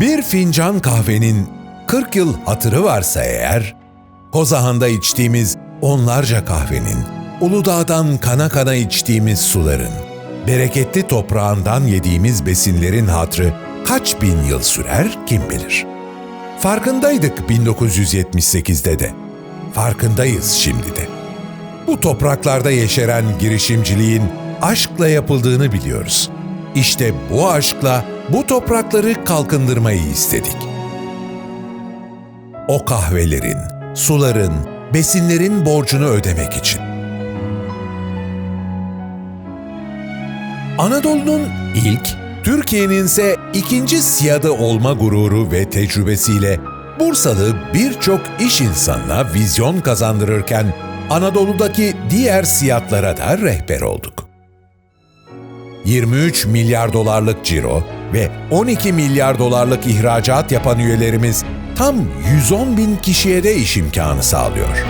Bir fincan kahvenin 40 yıl hatırı varsa eğer, Kozahan'da içtiğimiz onlarca kahvenin, Uludağ'dan kana kana içtiğimiz suların, bereketli toprağından yediğimiz besinlerin hatrı kaç bin yıl sürer kim bilir. Farkındaydık 1978'de de. Farkındayız şimdi de. Bu topraklarda yeşeren girişimciliğin aşkla yapıldığını biliyoruz. İşte bu aşkla bu toprakları kalkındırmayı istedik. O kahvelerin, suların, besinlerin borcunu ödemek için. Anadolu'nun ilk, Türkiye'nin ise ikinci siyadı olma gururu ve tecrübesiyle Bursalı birçok iş insanına vizyon kazandırırken Anadolu'daki diğer siyatlara da rehber olduk. 23 milyar dolarlık ciro ve 12 milyar dolarlık ihracat yapan üyelerimiz tam 110 bin kişiye de iş imkanı sağlıyor.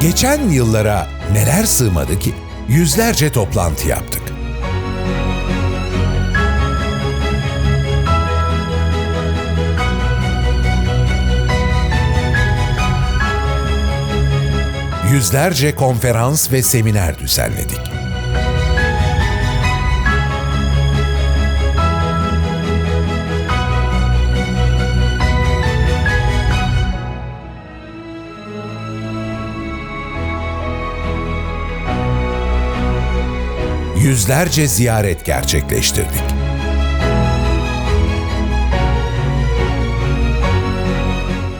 Geçen yıllara neler sığmadı ki? Yüzlerce toplantı yaptık. Yüzlerce konferans ve seminer düzenledik. yüzlerce ziyaret gerçekleştirdik.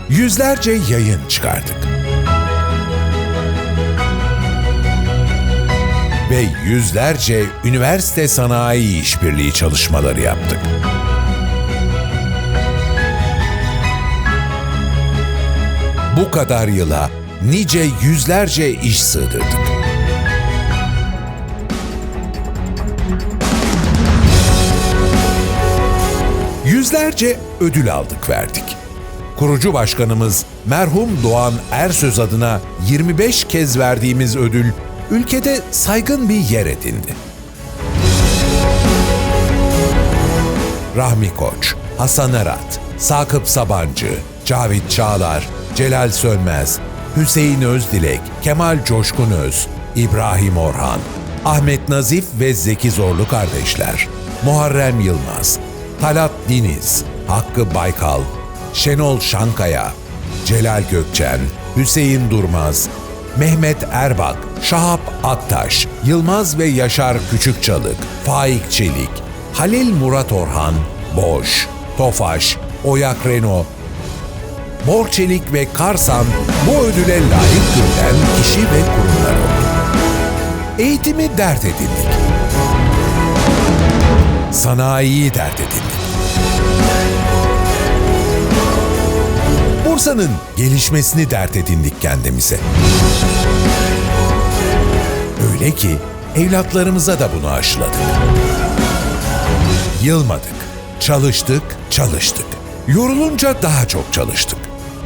Yüzlerce yayın çıkardık. Ve yüzlerce üniversite sanayi işbirliği çalışmaları yaptık. Bu kadar yıla nice yüzlerce iş sığdırdık. Yüzlerce ödül aldık verdik. Kurucu başkanımız merhum Doğan Ersöz adına 25 kez verdiğimiz ödül ülkede saygın bir yer edindi. Rahmi Koç, Hasan Arat, Sakıp Sabancı, Cavit Çağlar, Celal Sönmez, Hüseyin Özdilek, Kemal Coşkun Öz, İbrahim Orhan, Ahmet Nazif ve Zeki Zorlu kardeşler, Muharrem Yılmaz, Talat Diniz, Hakkı Baykal, Şenol Şankaya, Celal Gökçen, Hüseyin Durmaz, Mehmet Erbak, Şahap Aktaş, Yılmaz ve Yaşar Küçükçalık, Faik Çelik, Halil Murat Orhan, Boş, Tofaş, Oyak Reno, Borçelik ve Karsan bu ödüle layık görülen kişi ve kurumlar oldu. Eğitimi dert edindik. Sanayiyi dert edindik. Bursa'nın gelişmesini dert edindik kendimize. Öyle ki evlatlarımıza da bunu aşıladık. Yılmadık, çalıştık, çalıştık. Yorulunca daha çok çalıştık.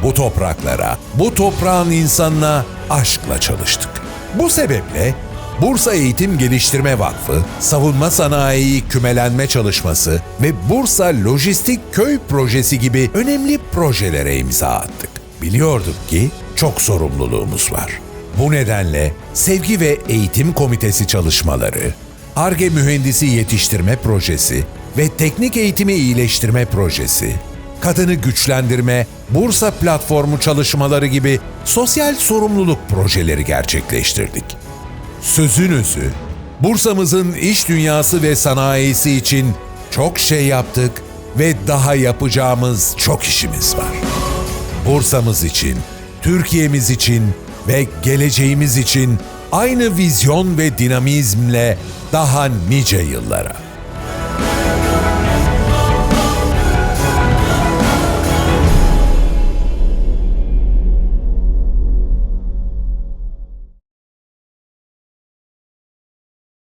Bu topraklara, bu toprağın insanına aşkla çalıştık. Bu sebeple Bursa Eğitim Geliştirme Vakfı, savunma sanayi kümelenme çalışması ve Bursa Lojistik Köy Projesi gibi önemli projelere imza attık. Biliyorduk ki çok sorumluluğumuz var. Bu nedenle Sevgi ve Eğitim Komitesi çalışmaları, ARGE Mühendisi Yetiştirme Projesi ve Teknik Eğitimi İyileştirme Projesi, Kadını Güçlendirme, Bursa Platformu çalışmaları gibi sosyal sorumluluk projeleri gerçekleştirdik. Sözün özü, Bursa'mızın iş dünyası ve sanayisi için çok şey yaptık ve daha yapacağımız çok işimiz var. Bursa'mız için, Türkiye'miz için ve geleceğimiz için aynı vizyon ve dinamizmle daha nice yıllara.